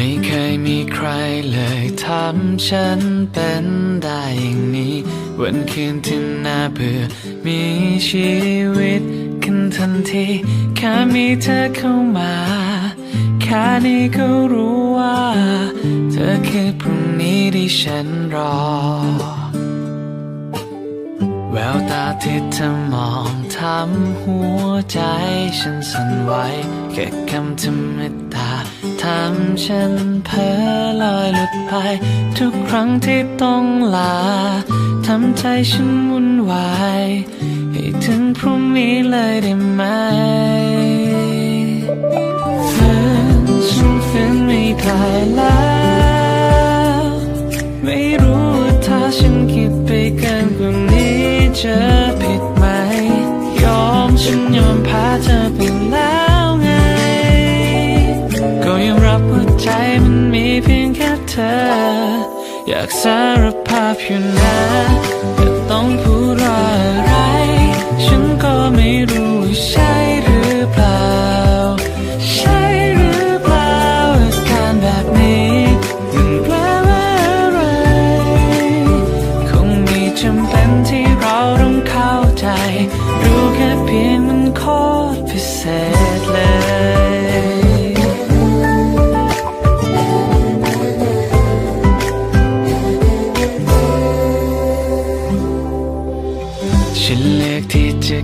ไม่เคยมีใครเลยทำฉันเป็นได้อย่างนี้ วันคืนที่น่าเบื่อมีชีวิตขึ้นทันทีแค่มีเธอเข้ามาแค่นี้ก็รู้ว่า เธอคือพรุ่งนี้ที่ฉันรอ แววตาที่เธอมองทำหัวใจฉันสั่นไหวแค่คำธรรมดา ทำฉันเพ้อลอยหลุดไป ทุกครั้งที่ต้องลาทำใจฉันวุ่นวาย ให้ถึงพรุ่งนี้เลยได้ไหมฝืนฉันฝืนไม่ได้แล้ว ไม่รู้ว่าถ้าฉันคิดไปเกินกว่านี้จะผิดไหม ยอมฉันยอมพ้เธอไป ใจมันมีเพียงแค่เธอ อยากสารภาพอยู่นะแต่ต้องพูดว่อะไร ฉันก็ไม่รู้ใช่หรือเปล่า ใช่หรือเปล่าอาการแบบนี้มันแปลว่าอะไร คงมีจำเป็นที่เราต้องเข้าใจ รู้แค่เพียงมันโคตรพิเศษ Chillig, teacher,